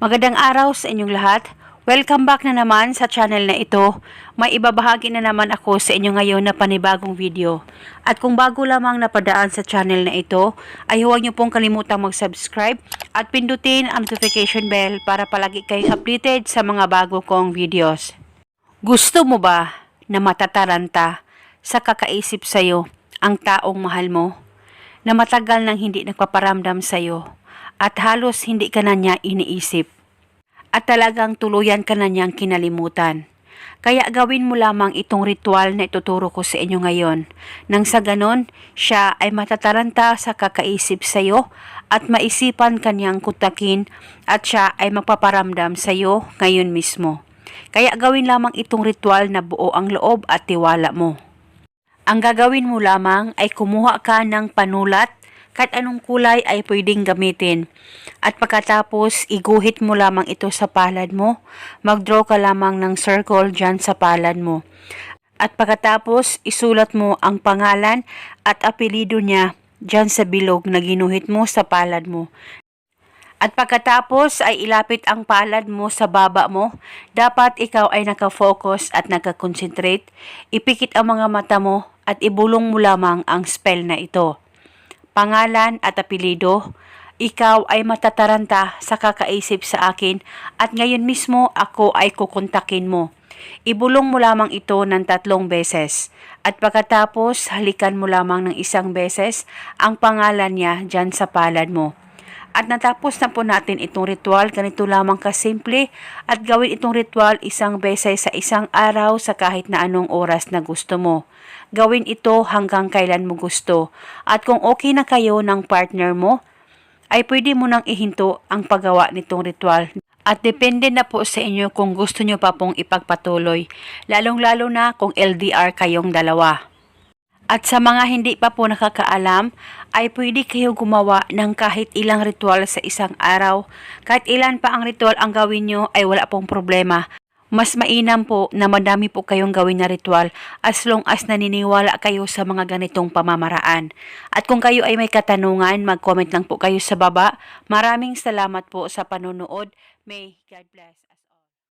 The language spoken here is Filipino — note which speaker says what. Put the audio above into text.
Speaker 1: Magandang araw sa inyong lahat. Welcome back na naman sa channel na ito. May ibabahagi na naman ako sa inyo ngayon na panibagong video. At kung bago lamang napadaan sa channel na ito, ay huwag niyo pong kalimutang mag-subscribe at pindutin ang notification bell para palagi kayong updated sa mga bago kong videos. Gusto mo ba na matataranta sa kakaisip sa'yo ang taong mahal mo na matagal nang hindi nagpaparamdam sa'yo at halos hindi ka na niya iniisip at talagang tuluyan ka na niyang kinalimutan. Kaya gawin mo lamang itong ritual na ituturo ko sa inyo ngayon. Nang sa ganon, siya ay matataranta sa kakaisip sa iyo at maisipan kanyang kutakin at siya ay magpaparamdam sa iyo ngayon mismo. Kaya gawin lamang itong ritual na buo ang loob at tiwala mo. Ang gagawin mo lamang ay kumuha ka ng panulat kahit anong kulay ay pwedeng gamitin. At pagkatapos, iguhit mo lamang ito sa palad mo. Mag-draw ka lamang ng circle dyan sa palad mo. At pagkatapos, isulat mo ang pangalan at apelido niya dyan sa bilog na ginuhit mo sa palad mo. At pagkatapos ay ilapit ang palad mo sa baba mo, dapat ikaw ay nakafocus at nakakonsentrate. Ipikit ang mga mata mo at ibulong mo lamang ang spell na ito. Pangalan at apelido, ikaw ay matataranta sa kakaisip sa akin at ngayon mismo ako ay kukontakin mo. Ibulong mo lamang ito ng tatlong beses at pagkatapos halikan mo lamang ng isang beses ang pangalan niya dyan sa palad mo. At natapos na po natin itong ritual, ganito lamang kasimple at gawin itong ritual isang beses sa isang araw sa kahit na anong oras na gusto mo. Gawin ito hanggang kailan mo gusto. At kung okay na kayo ng partner mo, ay pwede mo nang ihinto ang paggawa nitong ritual. At depende na po sa inyo kung gusto nyo pa pong ipagpatuloy, lalong-lalo na kung LDR kayong dalawa. At sa mga hindi pa po nakakaalam, ay pwede kayo gumawa ng kahit ilang ritual sa isang araw. Kahit ilan pa ang ritual ang gawin nyo ay wala pong problema. Mas mainam po na madami po kayong gawin na ritual as long as naniniwala kayo sa mga ganitong pamamaraan. At kung kayo ay may katanungan, mag-comment lang po kayo sa baba. Maraming salamat po sa panonood. May God bless.